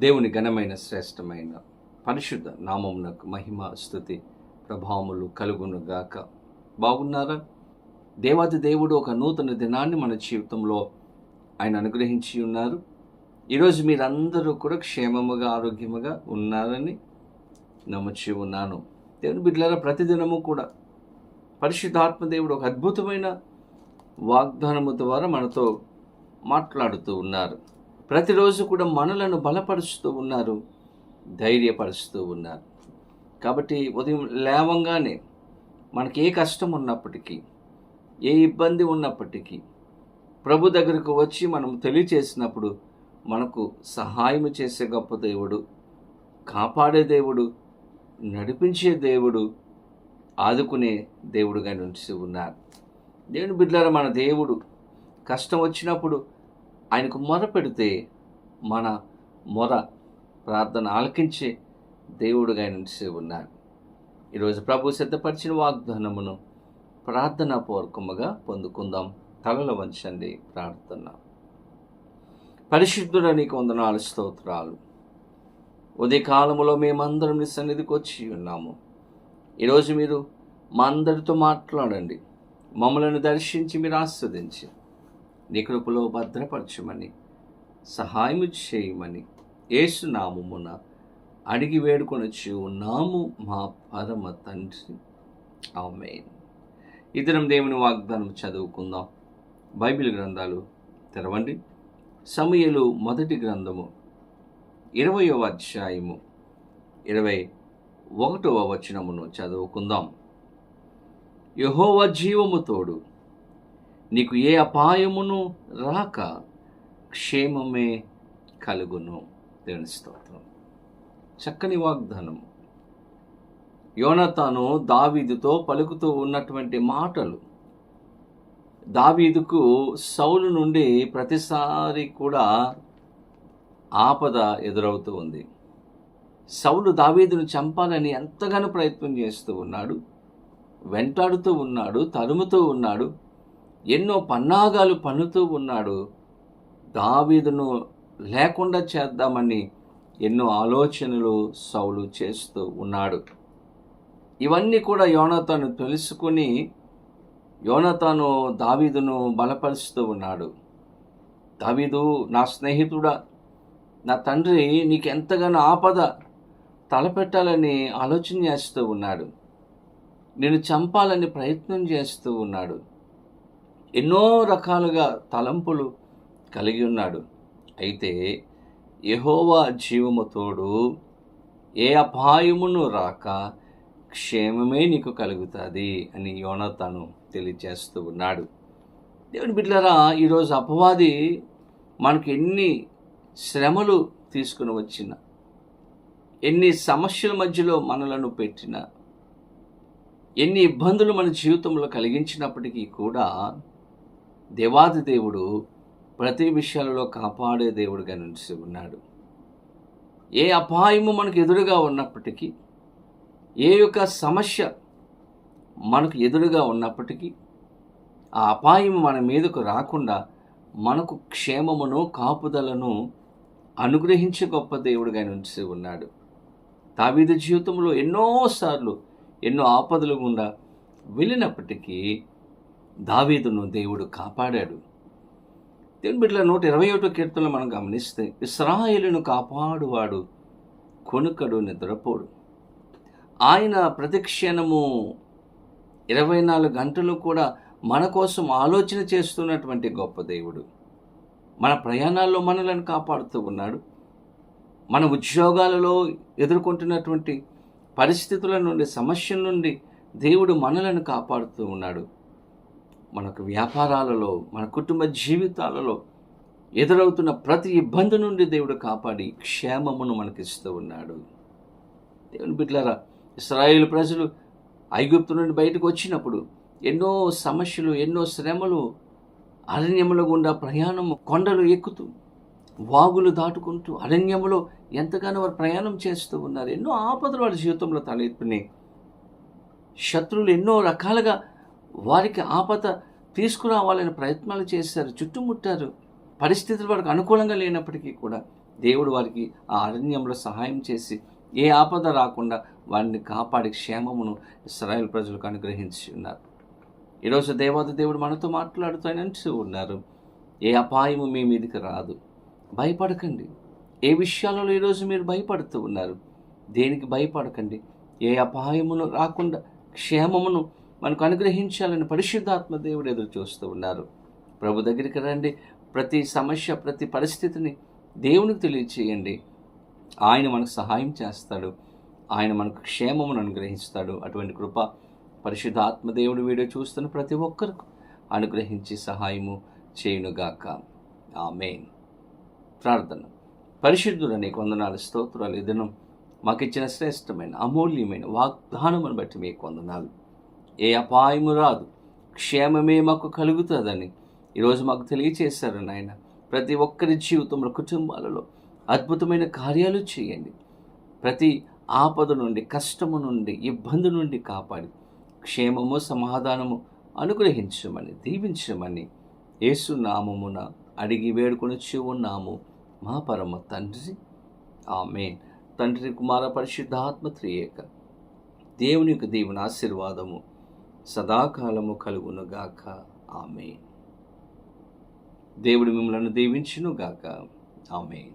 దేవుని ఘనమైన శ్రేష్టమైన పరిశుద్ధ నామమునకు మహిమ స్థుతి ప్రభావములు కలుగును గాక బాగున్నారా? దేవాది దేవుడు ఒక నూతన దినాన్ని మన జీవితంలో ఆయన అనుగ్రహించి ఉన్నారు. ఈరోజు మీరందరూ కూడా క్షేమముగా ఆరోగ్యముగా ఉన్నారని నమ్ముచి ఉన్నాను. దేవుని బిడ్డలారా ప్రతిదినము కూడా పరిశుద్ధాత్మ దేవుడు ఒక అద్భుతమైన వాగ్దానము ద్వారా మనతో మాట్లాడుతూ ఉన్నారు. ప్రతిరోజు కూడా మనలను బలపరుస్తూ ఉన్నారు ధైర్యపరుస్తూ ఉన్నారు. కాబట్టి ఉదయం లేవంగానే మనకి ఏ కష్టం ఉన్నప్పటికీ ఏ ఇబ్బంది ఉన్నప్పటికీ ప్రభు దగ్గరకు వచ్చి మనం తెలియచేసినప్పుడు మనకు సహాయం చేసే గొప్ప దేవుడు కాపాడే దేవుడు నడిపించే దేవుడు ఆదుకునే దేవుడుగా నుంచి ఉన్నారు. దేవుని బిడ్డలారా మన దేవుడు కష్టం వచ్చినప్పుడు ఆయనకు మొర పెడితే మన మొర ప్రార్థన ఆలకించే దేవుడుగా నిలిచి ఉన్నారు ఈరోజు ప్రభు సిద్ధపరిచిన వాగ్దానమును ప్రార్థనా పూర్వకముగా పొందుకుందాం. తలల వంచండి ప్రార్థన. పరిశుద్ధుడ నీకు వందనాలు స్తోత్రాలు. ఉదయకాలములో మేమందరం నీ సన్నిధికి వచ్చి ఉన్నాము. ఈరోజు మీరు మా అందరితో మాట్లాడండి. మమ్మలను దర్శించి మీరు ఆస్వాదించి నీ కృపలో భద్రపరచమని సహాయము చేయమని ఏసునామమున అడిగి వేడుకొనొచ్చి ఉన్నాము మా పరమ తండ్రి. ఆమెన్. ఇద్దరం దేవుని వాగ్దానం చదువుకుందాం. బైబిల్ గ్రంథాలు తెరవండి. సమయలు మొదటి గ్రంథము ఇరవయో అధ్యాయము ఇరవై ఒకటవ వచనమును చదువుకుందాం. యహోవ జీవము తోడు నీకు ఏ అపాయమును రాక క్షేమమే కలుగును. దేవుని స్తోత్రం. చక్కని వాగ్దానం. యోనతాను దావీదుతో పలుకుతూ ఉన్నటువంటి మాటలు. దావీదుకు సౌలు నుండి ప్రతిసారి కూడా ఆపద ఎదురవుతూ ఉంది. సౌలు దావీదును చంపాలని ఎంతగానో ప్రయత్నం చేస్తూ ఉన్నాడు. వెంటాడుతూ ఉన్నాడు తరుముతూ ఉన్నాడు. ఎన్నో పన్నాగాలు పన్నుతూ ఉన్నాడు. దావీదును లేకుండా చేద్దామని ఎన్నో ఆలోచనలు సౌలు చేస్తూ ఉన్నాడు. ఇవన్నీ కూడా యోనతాను తెలుసుకుని యోనతాను దావీదును బలపరుస్తూ ఉన్నాడు. దావీదు నా స్నేహితుడా నా తండ్రి నీకు ఎంతగానో ఆపద తలపెట్టాలని ఆలోచన చేస్తూ ఉన్నాడు. నేను చంపాలని ప్రయత్నం చేస్తూ ఉన్నాడు. ఎన్నో రకాలుగా తలంపులు కలిగి ఉన్నాడు. అయితే యహోవా జీవము తోడు ఏ అపాయమును రాక క్షేమమే నీకు కలుగుతుంది అని యోన తను తెలియజేస్తూ ఉన్నాడు. దేవుని బిడ్డలరా ఈరోజు అపవాది మనకి ఎన్ని శ్రమలు తీసుకుని వచ్చిన ఎన్ని సమస్యల మధ్యలో మనలను పెట్టిన ఎన్ని ఇబ్బందులు మన జీవితంలో కలిగించినప్పటికీ కూడా దేవాది దేవుడు ప్రతి విషయాలలో కాపాడే దేవుడుగా నిలిచి ఉన్నాడు. ఏ అపాయము మనకు ఎదురుగా ఉన్నప్పటికీ ఏ యొక్క సమస్య మనకు ఎదురుగా ఉన్నప్పటికీ ఆ అపాయం మన మీదకు రాకుండా మనకు క్షేమమును కాపుదలను అనుగ్రహించే గొప్ప దేవుడిగా నిలిచి ఉన్నాడు. తావీదు జీవితంలో ఎన్నోసార్లు ఎన్నో ఆపదలు గుండా వెళ్ళినప్పటికీ దావీదును దేవుడు కాపాడాడు. దేవుని బిడ్డల నూట ఇరవై ఒకటో కీర్తనలు మనం గమనిస్తే ఇస్రాయేలును కాపాడువాడు కొనుకడు నిద్రపోడు. ఆయన ప్రతిక్షణము ఇరవై నాలుగు గంటలు కూడా మన కోసం ఆలోచన చేస్తున్నటువంటి గొప్ప దేవుడు. మన ప్రయాణాల్లో మనలను కాపాడుతూ ఉన్నాడు. మన ఉద్యోగాలలో ఎదుర్కొంటున్నటువంటి పరిస్థితుల నుండి సమస్యల నుండి దేవుడు మనలను కాపాడుతూ ఉన్నాడు. మనకు వ్యాపారాలలో మన కుటుంబ జీవితాలలో ఎదురవుతున్న ప్రతి ఇబ్బంది నుండి దేవుడు కాపాడి క్షేమమును మనకిస్తూ ఉన్నాడు. దేవుని బిడ్డలారా ఇస్రాయేల్ ప్రజలు ఐగుప్తు నుండి బయటకు వచ్చినప్పుడు ఎన్నో సమస్యలు ఎన్నో శ్రమలు అరణ్యముల గుండా ప్రయాణము కొండలు ఎక్కుతూ వాగులు దాటుకుంటూ అరణ్యములో ఎంతగానో వారు ప్రయాణం చేస్తూ ఉన్నారు. ఎన్నో ఆపదలు వారి జీవితంలో తలెత్తున్నాయి శత్రువులు ఎన్నో రకాలుగా వారికి ఆపద తీసుకురావాలని ప్రయత్నాలు చేశారు చుట్టుముట్టారు. పరిస్థితులు వారికి అనుకూలంగా లేనప్పటికీ కూడా దేవుడు వారికి ఆ అరణ్యంలో సహాయం చేసి ఏ ఆపద రాకుండా వారిని కాపాడి క్షేమమును ఇస్రాయల్ ప్రజలకు అనుగ్రహించి ఉన్నారు. ఈరోజు దేవాది దేవుడు మనతో మాట్లాడుతూ ఉన్నారు ఏ అపాయము మీ మీదకి రాదు. భయపడకండి. ఏ విషయాలలో ఈరోజు మీరు భయపడుతూ ఉన్నారు దేనికి భయపడకండి. ఏ అపాయమును రాకుండా క్షేమమును మనకు అనుగ్రహించాలని పరిశుద్ధాత్మ దేవుడు ఎదురు చూస్తూ ఉన్నారు. ప్రభు దగ్గరికి రండి. ప్రతి సమస్య ప్రతి పరిస్థితిని దేవునికి తెలియచేయండి. ఆయన మనకు సహాయం చేస్తాడు. ఆయన మనకు క్షేమమును అనుగ్రహిస్తాడు. అటువంటి కృప పరిశుద్ధాత్మ దేవుడు వీడియో చూస్తున్న ప్రతి ఒక్కరికి అనుగ్రహించి సహాయము చేయునుగాక. ఆమెన్. ప్రార్థన. పరిశుద్ధుడు నీకు వందనాలు స్తోత్రాలు ఇదనం దినం మాకు ఇచ్చిన శ్రేష్టమైన అమూల్యమైన వాగ్దానమును బట్టి మీకు వందనాలు. ఏ అపాయము రాదు. క్షేమమే మాకు కలుగుతుందని ఈరోజు మాకు తెలియచేశారు నాయన. ప్రతి ఒక్కరి జీవితంలో కుటుంబాలలో అద్భుతమైన కార్యాలు చేయండి. ప్రతి ఆపద నుండి కష్టము నుండి ఇబ్బంది నుండి కాపాడి క్షేమము సమాధానము అనుగ్రహించమని దీవించమని యేసు నామమున అడిగి వేడుకొనిచ్చి ఉన్నాము. మా పరమ తండ్రి. ఆమె తండ్రి కుమార పరిశుద్ధాత్మ త్రియేక. దేవుని యొక్క దేవుని ఆశీర్వాదము సదాకాలము కలుగునుగాక. ఆమె దేవుడు మిమ్మల్ని దీవించునుగాక. ఆమె